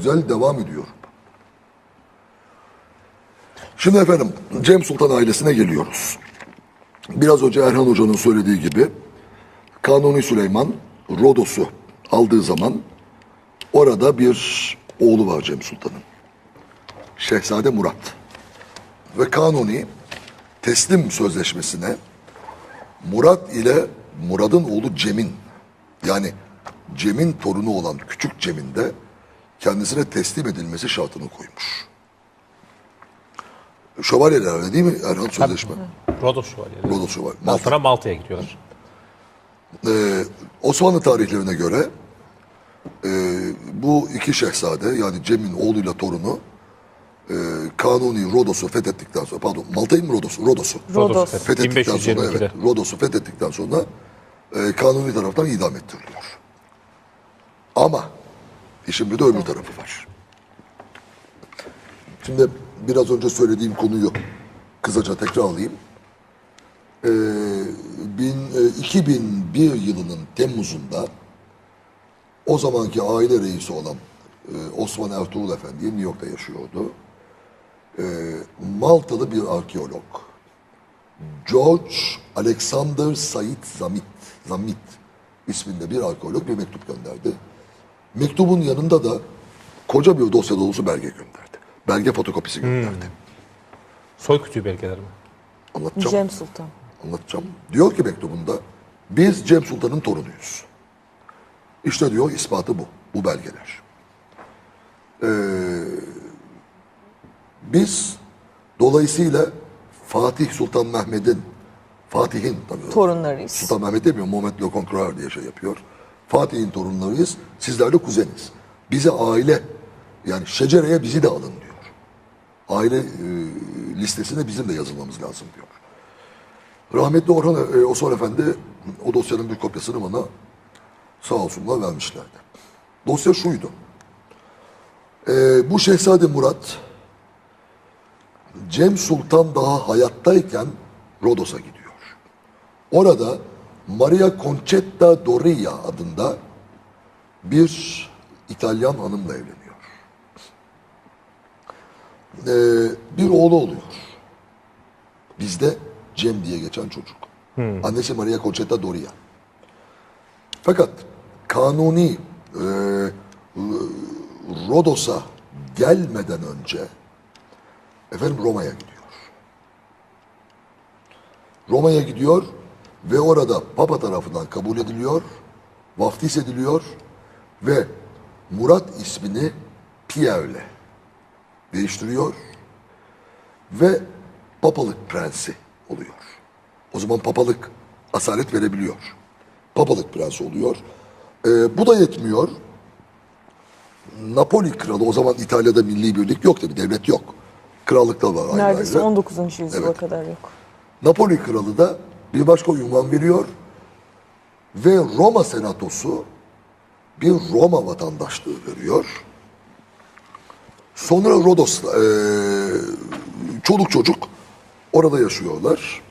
güzel devam ediyor. Şimdi efendim Cem Sultan ailesine geliyoruz. Biraz önce Erhan Hoca'nın söylediği gibi Kanuni Süleyman Rodos'u aldığı zaman orada bir oğlu var Cem Sultan'ın. Şehzade Murat. Ve Kanuni teslim sözleşmesine Murat ile Murad'ın oğlu Cem'in yani Cem'in torunu olan küçük Cem'in de kendisine teslim edilmesi şartını koymuş. Şövalyelerle değil mi Erhan sözleşme? Rodos Şövalyeleri. Rodos Şövalye. Malta. sonra Malta'ya gidiyorlar. Ee, Osmanlı tarihlerine göre e, bu iki şehzade yani Cem'in oğluyla torunu e, Kanuni Rodos'u fethettikten sonra pardon Malta'yı mı Rodos'u? Rodos'u. Rodos. Rodos. Fethettikten sonra 1522'de. evet Rodos'u fethettikten sonra e, Kanuni taraftan idam ettiriliyor. Ama işin bir de öbür tarafı var. Şimdi biraz önce söylediğim konuyu kısaca tekrarlayayım. Ee, bin, e, 2001 yılının Temmuz'unda o zamanki aile reisi olan e, Osman Ertuğrul Efendi New York'ta yaşıyordu. Ee, Maltalı bir arkeolog. George Alexander Said Zamit, Zamit isminde bir arkeolog bir mektup gönderdi. Mektubun yanında da koca bir dosya dolusu belge gönderdi. Belge fotokopisi gönderdi. Soy kütüğü belgeleri mi? Anlatacağım. Cem Sultan. Anlatacağım. Diyor ki mektubunda biz Cem Sultan'ın torunuyuz. İşte diyor ispatı bu. Bu belgeler. Ee, biz dolayısıyla Fatih Sultan Mehmet'in Fatih'in tabii Torunlarıyız. Sultan Mehmet demiyor, Muhammed Le Conqueror diye şey yapıyor. Fatih'in torunlarıyız, sizler de kuzeniz. Bize aile, yani şecereye bizi de alın diyor. Aile e, listesine bizim de yazılmamız lazım diyor. Rahmetli Orhan e, Osman Efendi o dosyanın bir kopyasını bana sağ olsunlar vermişlerdi. Dosya şuydu. E, bu Şehzade Murat Cem Sultan daha hayattayken Rodos'a gidiyor. Orada Maria Concetta Doria adında bir İtalyan hanımla evleniyor. Ee, bir oğlu oluyor. Bizde Cem diye geçen çocuk. Annesi Maria Concetta Doria. Fakat Kanuni e, Rodos'a gelmeden önce efendim Roma'ya gidiyor. Roma'ya gidiyor ve orada Papa tarafından kabul ediliyor, vaftiz ediliyor ve Murat ismini Pierre'le değiştiriyor ve papalık prensi oluyor. O zaman papalık asalet verebiliyor. Papalık prensi oluyor. Ee, bu da yetmiyor. Napoli kralı o zaman İtalya'da milli birlik yok tabi devlet yok. Krallıkta var Neredeyse ayrı. 19. yüzyıla Evet. kadar yok. Napoli kralı da bir başka ünvan veriyor ve Roma senatosu bir Roma vatandaşlığı veriyor. Sonra Rodos, eee, çoluk çocuk orada yaşıyorlar.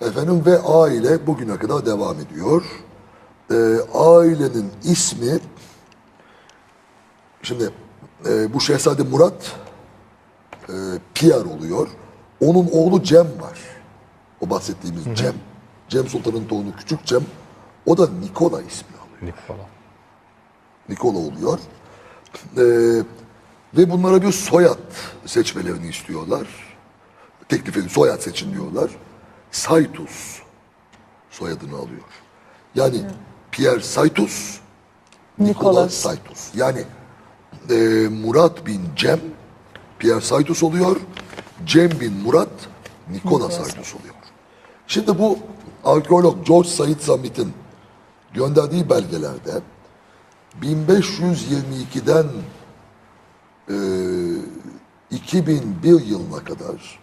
Efendim ve aile bugüne kadar devam ediyor. Eee, ailenin ismi şimdi eee, bu Şehzade Murat e, Pierre oluyor. Onun oğlu Cem var. O bahsettiğimiz Cem. Cem Sultan'ın torunu küçük Cem. O da Nikola ismi alıyor. Nikola. Nikola oluyor. E, ve bunlara bir soyad seçmelerini istiyorlar. Teklif ediyor. Soyad seçin diyorlar. Saytus soyadını alıyor. Yani Pierre Saytus, Nikola Nicholas. Saytus. Yani e, Murat bin Cem Pierre Saytus oluyor. Cem bin Murat Nikola Saytus oluyor. Şimdi bu arkeolog George Said Zamit'in gönderdiği belgelerde 1522'den e, 2001 yılına kadar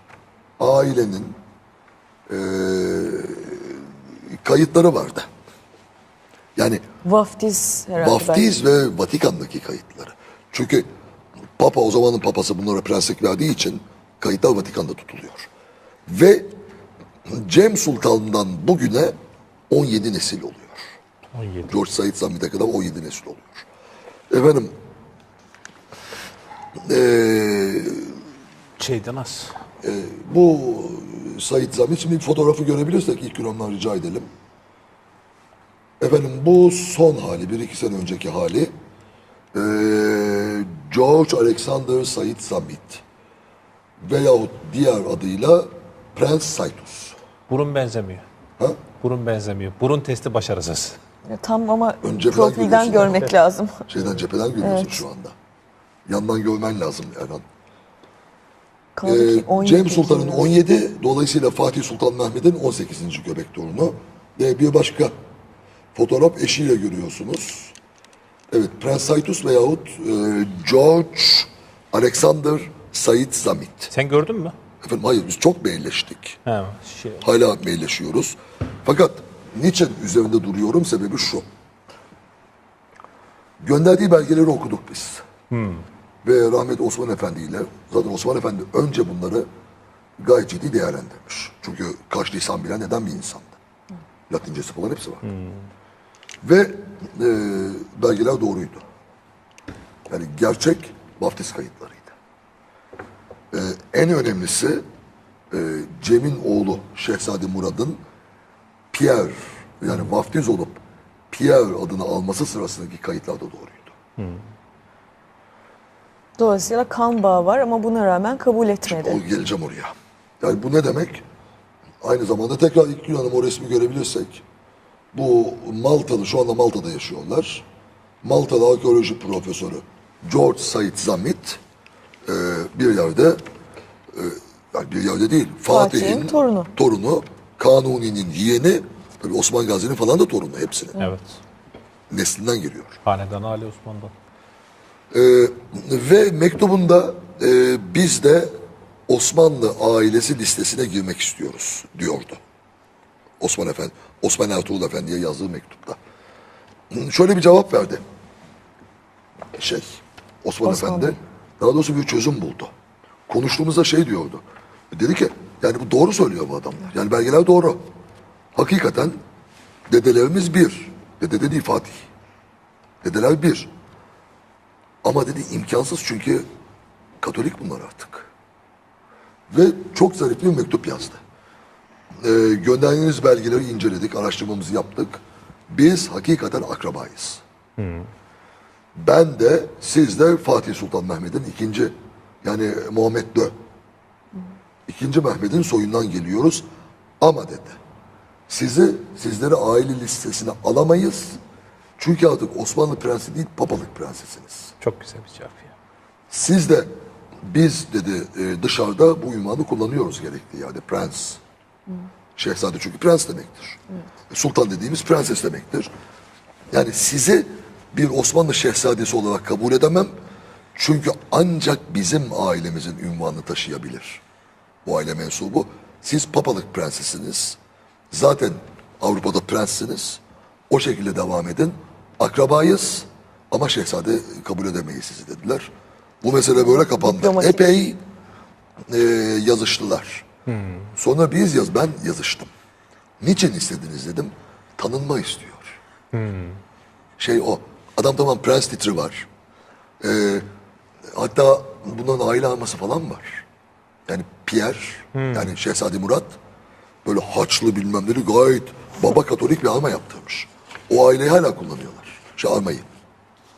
ailenin e, kayıtları vardı. Yani Vaftiz herhalde. Vaftiz ve Vatikan'daki kayıtları. Çünkü Papa o zamanın papası bunlara prenslik verdiği için kayıtlar Vatikan'da tutuluyor. Ve Cem Sultan'dan bugüne 17 nesil oluyor. 17. George Said Zamit'e kadar 17 nesil oluyor. Efendim Ee, Şeyden az. bu Said Zamit şimdi bir fotoğrafı görebilirsek ilk ondan rica edelim. Efendim bu son hali, bir iki sene önceki hali. Ee, George Alexander Said Zamit veyahut diğer adıyla Prens Saitus. Burun benzemiyor. Ha? Burun benzemiyor. Burun testi başarısız. Tam ama Önce falan profilden görüyorsun görmek ama. lazım. Şeyden cepheden görüyorsun şu anda. Yandan görmen lazım Erhan. Kaldı Ee, ki 17 Cem Sultan'ın yıl. 17, dolayısıyla Fatih Sultan Mehmet'in 18. göbek torunu. Ve bir başka fotoğraf eşiyle görüyorsunuz. Evet, Prens Saitus veyahut e, George Alexander Said Zamit. Sen gördün mü? Efendim hayır biz çok mailleştik. He, şey, Hala mailleşiyoruz. Fakat niçin üzerinde duruyorum sebebi şu. Gönderdiği belgeleri okuduk biz. Ve rahmet Osman Efendi ile zaten Osman Efendi önce bunları gayet ciddi değerlendirmiş. Çünkü kaç lisan bilen neden bir insandı. Latincesi falan hepsi var. Ve e, belgeler doğruydu. Yani gerçek vaftiz kayıtlarıydı. En önemlisi e, Cem'in oğlu Şehzade Murad'ın Pierre yani vaftiz olup Pierre adını alması sırasındaki kayıtlar da doğruydu. Dolayısıyla kan bağı var ama buna rağmen kabul etmedi. O geleceğim oraya. Yani bu ne demek? Aynı zamanda tekrar ilk gün hanım o resmi görebilirsek bu Maltalı şu anda Malta'da yaşıyorlar. Maltalı arkeoloji profesörü George Said Zamit e, bir yerde yani bir yerde değil Fatih'in Fatih'in torunu. torunu Kanuni'nin yeğeni tabii Osman Gazi'nin falan da torunu hepsinin. evet. Neslinden geliyor. Hanedan Ali Osman'dan. Ee, ve mektubunda e, biz de Osmanlı ailesi listesine girmek istiyoruz diyordu. Osman Efendi, Osman Ertuğrul Efendi'ye yazdığı mektupta. Şöyle bir cevap verdi. Şey, Osman, Osman Efendi Bey. daha doğrusu bir çözüm buldu. Konuştuğumuzda şey diyordu. Dedi ki yani bu doğru söylüyor bu adamlar. Yani belgeler doğru. Hakikaten dedelerimiz bir. Dede de değil Fatih. Dedeler bir. Ama dedi imkansız çünkü Katolik bunlar artık. Ve çok zarif bir mektup yazdı. Ee, gönderdiğiniz belgeleri inceledik, araştırmamızı yaptık. Biz hakikaten akrabayız. Ben de siz de Fatih Sultan Mehmet'in ikinci yani Muhammed Dö. İkinci Mehmet'in soyundan geliyoruz. Ama dedi sizi sizleri aile listesine alamayız. Çünkü artık Osmanlı prensi değil papalık prensesiniz. Çok güzel bir cevap ya. Siz de biz dedi e, dışarıda bu ünvanı kullanıyoruz gerekli yani prens. Şehzade çünkü prens demektir. Sultan dediğimiz prenses demektir. Yani sizi bir Osmanlı şehzadesi olarak kabul edemem. Çünkü ancak bizim ailemizin ünvanını taşıyabilir. Bu aile mensubu. Siz papalık prensesiniz. Zaten Avrupa'da prenssiniz. O şekilde devam edin. Akrabayız ama şehzade kabul edemeyiz sizi dediler. Bu mesele böyle kapandı. Diplomatik. Epey e, yazıştılar. Sonra biz yaz, ben yazıştım. Niçin istediniz dedim. Tanınma istiyor. Şey o. Adam tamam prens titri var. Ee, hatta bunların aile alması falan var. Yani Pierre, yani Şehzade Murat böyle haçlı bilmem neleri gayet baba katolik bir arma yaptırmış. O aileyi hala kullanıyorlar. Şu armayı.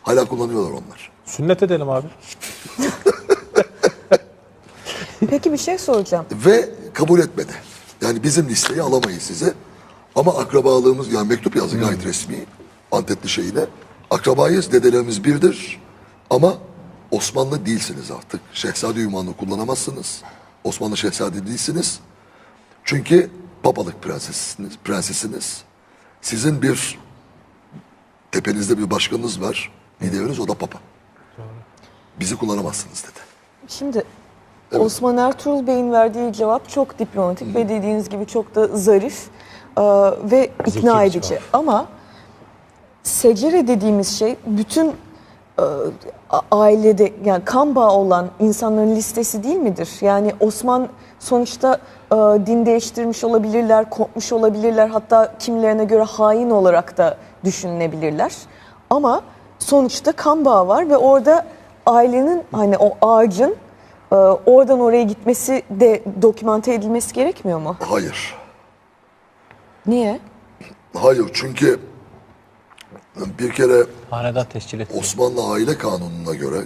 Hala kullanıyorlar onlar. Sünnet edelim abi. Peki bir şey soracağım. Ve kabul etmedi. Yani bizim listeyi alamayız size. Ama akrabalığımız yani mektup yazdı gayet resmi. Antepli şeyine. Akrabayız, dedelerimiz birdir. Ama Osmanlı değilsiniz artık. Şehzade ünvanını kullanamazsınız. Osmanlı şehzade değilsiniz. Çünkü papalık prensesisiniz. prensesiniz. Sizin bir tepenizde bir başkanınız var. Lideriniz o da papa. Bizi kullanamazsınız dedi. Şimdi Osman Ertuğrul Bey'in verdiği cevap çok diplomatik ve dediğiniz gibi çok da zarif e, ve ikna bir edici. cevap. Ama secere dediğimiz şey bütün ailede yani kan bağı olan insanların listesi değil midir? Yani Osman sonuçta e, din değiştirmiş olabilirler, kopmuş olabilirler, hatta kimilerine göre hain olarak da düşünülebilirler. Ama sonuçta kan bağı var ve orada ailenin hani o ağacın e, oradan oraya gitmesi de dokümante edilmesi gerekmiyor mu? Hayır. Niye? Hayır çünkü bir kere Hanedan tescil etti. Osmanlı aile kanununa göre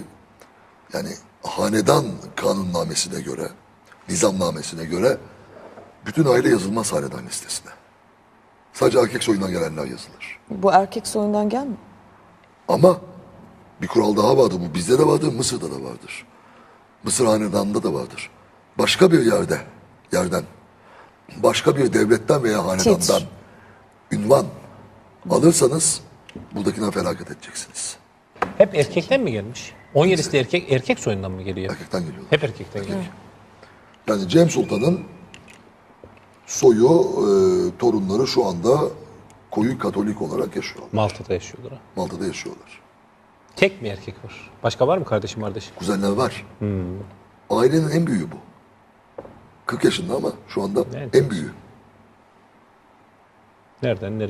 yani hanedan kanunnamesine göre, nizamnamesine göre bütün aile yazılmaz hanedan listesine. Sadece erkek soyundan gelenler yazılır. Bu erkek soyundan gelmiyor. Ama bir kural daha vardır. Bu bizde de vardır, Mısır'da da vardır. Mısır hanedanında da vardır. Başka bir yerde, yerden, başka bir devletten veya hanedandan Titr. ünvan alırsanız buradakinden felaket edeceksiniz. Hep erkekten mi gelmiş? 17'si de erkek, erkek soyundan mı geliyor? Erkekten geliyorlar. Hep erkekten geliyor. Yani Cem Sultan'ın soyu, e, torunları şu anda koyu Katolik olarak yaşıyorlar. Malta'da yaşıyorlar. ha. Malta'da yaşıyorlar. Tek mi erkek var? Başka var mı kardeşim kardeşim? Kuzenler var. Ailenin en büyüğü bu. 40 yaşında ama şu anda Evet. en büyüğü. Nereden nereye?